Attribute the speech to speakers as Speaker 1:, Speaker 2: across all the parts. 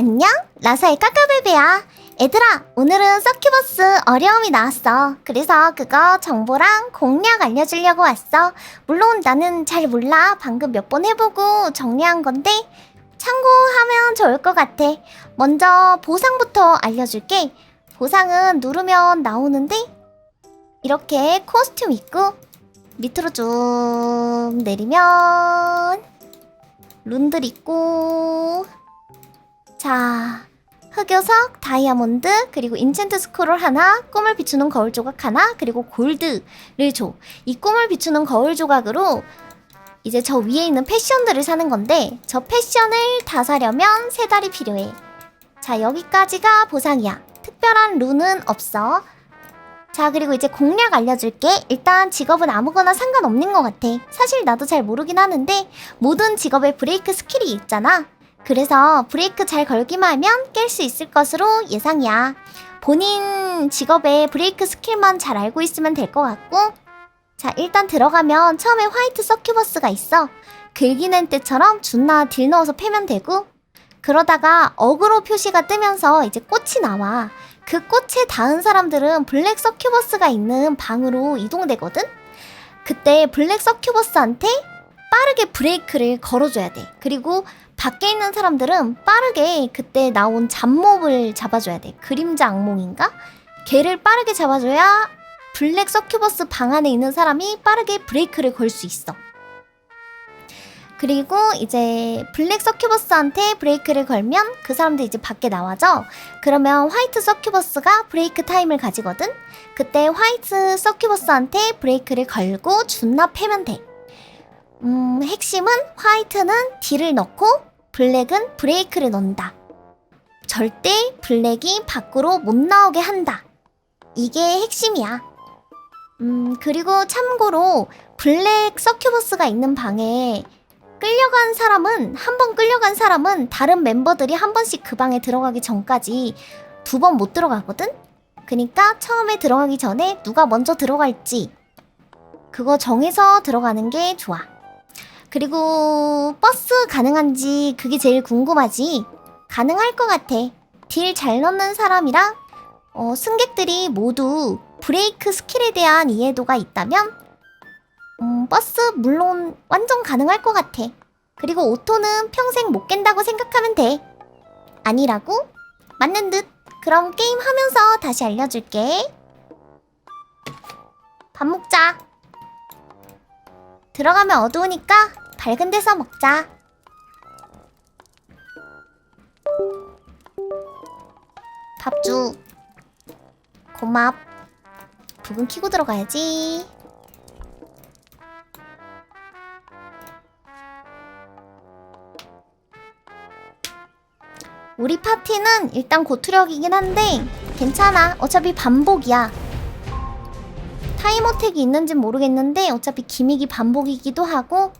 Speaker 1: 안녕? 라사의 까까베베야. 얘들아, 오늘은 서큐버스 어려움이 나왔어. 그래서 그거 정보랑 공략 알려주려고 왔어. 물론 나는 잘 몰라. 방금 몇 번 해보고 정리한 건데 참고하면 좋을 것 같아. 먼저 보상부터 알려줄게. 보상은 누르면 나오는데 이렇게 코스튬 입고 밑으로 쭉 내리면 룬들 있고 자 흑요석, 다이아몬드, 그리고 인챈트 스크롤 하나, 꿈을 비추는 거울 조각 하나, 그리고 골드를 줘. 이 꿈을 비추는 거울 조각으로 이제 저 위에 있는 패션들을 사는 건데 저 패션을 다 사려면 세 달이 필요해. 자 여기까지가 보상이야. 특별한 룬은 없어. 자 그리고 이제 공략 알려줄게. 일단 직업은 아무거나 상관없는 것 같아. 사실 나도 잘 모르긴 하는데 모든 직업에 브레이크 스킬이 있잖아. 그래서 브레이크 잘 걸기만 하면 깰 수 있을 것으로 예상이야. 본인 직업의 브레이크 스킬만 잘 알고 있으면 될 것 같고. 자, 일단 들어가면 처음에 화이트 서큐버스가 있어. 긁기는 때처럼 준나 딜 넣어서 패면 되고. 그러다가 어그로 표시가 뜨면서 이제 꽃이 나와. 그 꽃에 닿은 사람들은 블랙 서큐버스가 있는 방으로 이동되거든? 그때 블랙 서큐버스한테 빠르게 브레이크를 걸어줘야 돼. 그리고 밖에 있는 사람들은 빠르게 그때 나온 잡몹을 잡아줘야 돼. 그림자 악몽인가? 걔를 빠르게 잡아줘야 블랙 서큐버스 방 안에 있는 사람이 빠르게 브레이크를 걸 수 있어. 그리고 이제 블랙 서큐버스한테 브레이크를 걸면 그 사람들 이제 밖에 나와죠. 그러면 화이트 서큐버스가 브레이크 타임을 가지거든. 그때 화이트 서큐버스한테 브레이크를 걸고 준나 패면 돼. 음, 핵심은 화이트는 딜을 넣고 블랙은 브레이크를 넣는다. 절대 블랙이 밖으로 못 나오게 한다. 이게 핵심이야. 음, 그리고 참고로 블랙 서큐버스가 있는 방에 끌려간 사람은 한 번 끌려간 사람은 다른 멤버들이 한 번씩 그 방에 들어가기 전까지 두 번 못 들어가거든. 그니까 처음에 들어가기 전에 누가 먼저 들어갈지 그거 정해서 들어가는 게 좋아. 그리고 버스 가능한지 그게 제일 궁금하지. 가능할 것 같아. 딜 잘 넣는 사람이랑 어, 승객들이 모두 브레이크 스킬에 대한 이해도가 있다면 음, 버스 물론 완전 가능할 것 같아. 그리고 오토는 평생 못 깬다고 생각하면 돼. 아니라고? 맞는 듯. 그럼 게임 하면서 다시 알려줄게. 밥 먹자. 들어가면 어두우니까 밝은 데서 먹자. 밥주. 고맙. 부분 키고 들어가야지. 우리 파티는 일단 고투력이긴 한데 괜찮아. 어차피 반복이야. 타임어택이 있는진 모르겠는데 어차피 기믹이 반복이기도 하고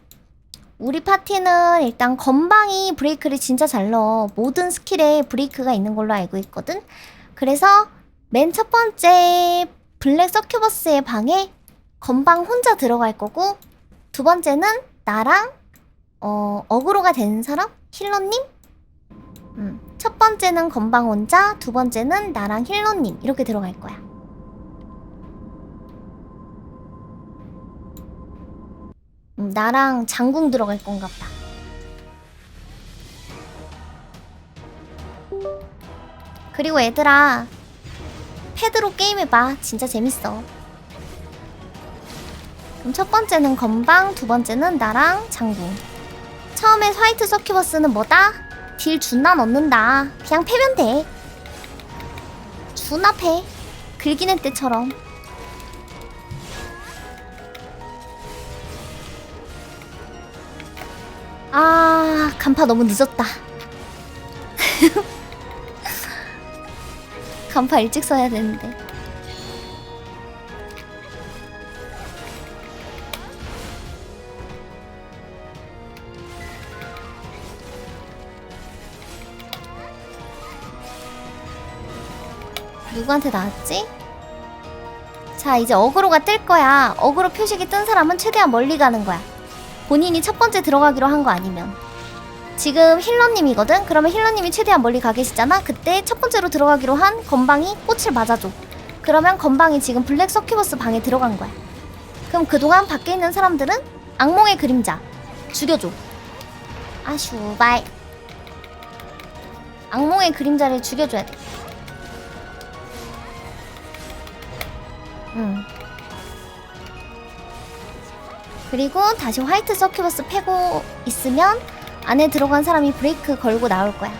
Speaker 1: 우리 파티는 일단 건방이 브레이크를 진짜 잘 넣어. 모든 스킬에 브레이크가 있는 걸로 알고 있거든. 그래서 맨 첫 번째 블랙 서큐버스의 방에 건방 혼자 들어갈 거고 두 번째는 나랑 어, 어그로가 되는 사람? 힐러님? 음, 첫 번째는 건방 혼자, 두 번째는 나랑 힐러님 이렇게 들어갈 거야. 음, 나랑 장궁 들어갈 건가 보다. 그리고 얘들아, 패드로 게임해봐. 진짜 재밌어. 그럼 첫 번째는 건방, 두 번째는 나랑 장궁. 처음에 화이트 서큐버스는 뭐다? 딜 준나 넣는다. 그냥 패면 돼. 준나 패. 긁기는 때처럼. 아, 간파 너무 늦었다. 간파 일찍 써야 되는데. 누구한테 나왔지? 자, 이제 어그로가 뜰 거야. 어그로 표식이 뜬 사람은 최대한 멀리 가는 거야. 본인이 첫 번째 들어가기로 한 거 아니면. 지금 힐러님이거든? 그러면 힐러님이 최대한 멀리 가 계시잖아? 그때 첫 번째로 들어가기로 한 건방이 꽃을 맞아줘. 그러면 건방이 지금 블랙 서큐버스 방에 들어간 거야. 그럼 그동안 밖에 있는 사람들은 악몽의 그림자 죽여줘. 아 슈발. 악몽의 그림자를 죽여줘야 돼. 응. 그리고 다시 화이트 서큐버스 패고 있으면 안에 들어간 사람이 브레이크 걸고 나올 거야.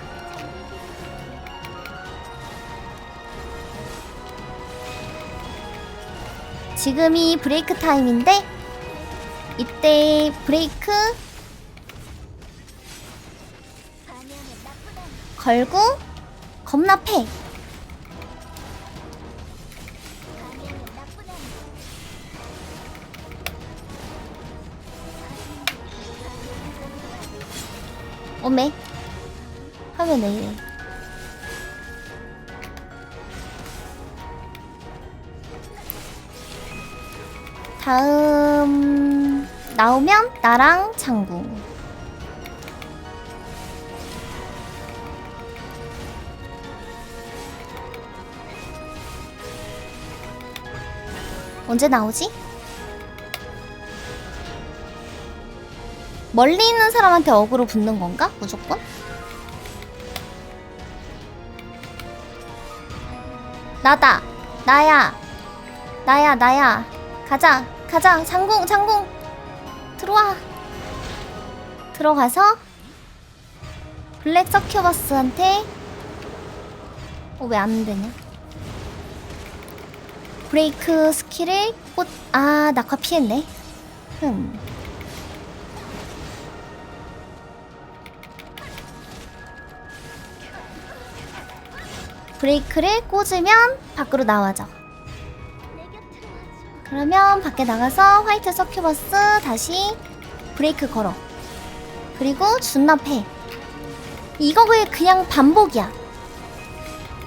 Speaker 1: 지금이 브레이크 타임인데 이때 브레이크 걸고 겁나 패. 오메 하면 왜 이래. 다음 나오면 나랑 장구. 언제 나오지? 멀리 있는 사람한테 어그로 붙는 건가? 무조건? 나다. 나야. 나야, 나야. 가자. 가자. 장궁, 장궁. 들어와. 들어가서 블랙 서큐버스한테 어, 왜 안 되냐? 브레이크 스킬을 꽂, 아, 낙화 피했네. 흠. 브레이크를 꽂으면 밖으로 나와져. 그러면 밖에 나가서 화이트 서큐버스 다시 브레이크 걸어. 그리고 준납해. 이거 왜 그냥 반복이야.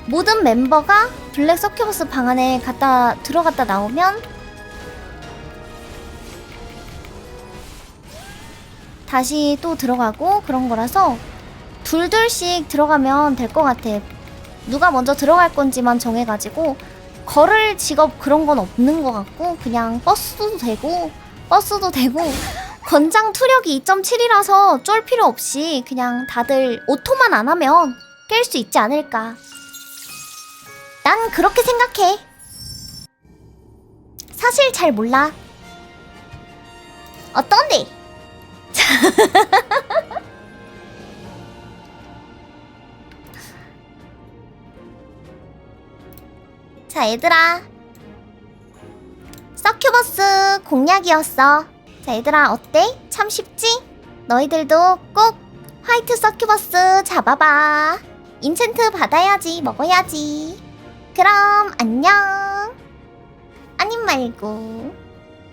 Speaker 1: 모든 멤버가 블랙 서큐버스 방 안에 갔다 들어갔다 나오면 다시 또 들어가고 그런 거라서 둘둘씩 들어가면 될 것 같아. 누가 먼저 들어갈 건지만 정해가지고 걸을 직업 그런 건 없는 것 같고 그냥 버스도 되고 버스도 되고 권장 투력이 2.7이라서 쫄 필요 없이 그냥 다들 오토만 안 하면 깰 수 있지 않을까. 난 그렇게 생각해. 사실 잘 몰라. 어떤데? 자, 얘들아. 서큐버스 공략이었어. 자, 얘들아, 어때? 참 쉽지? 너희들도 꼭 화이트 서큐버스 잡아봐. 인챈트 받아야지, 먹어야지. 그럼, 안녕. 아님 말고.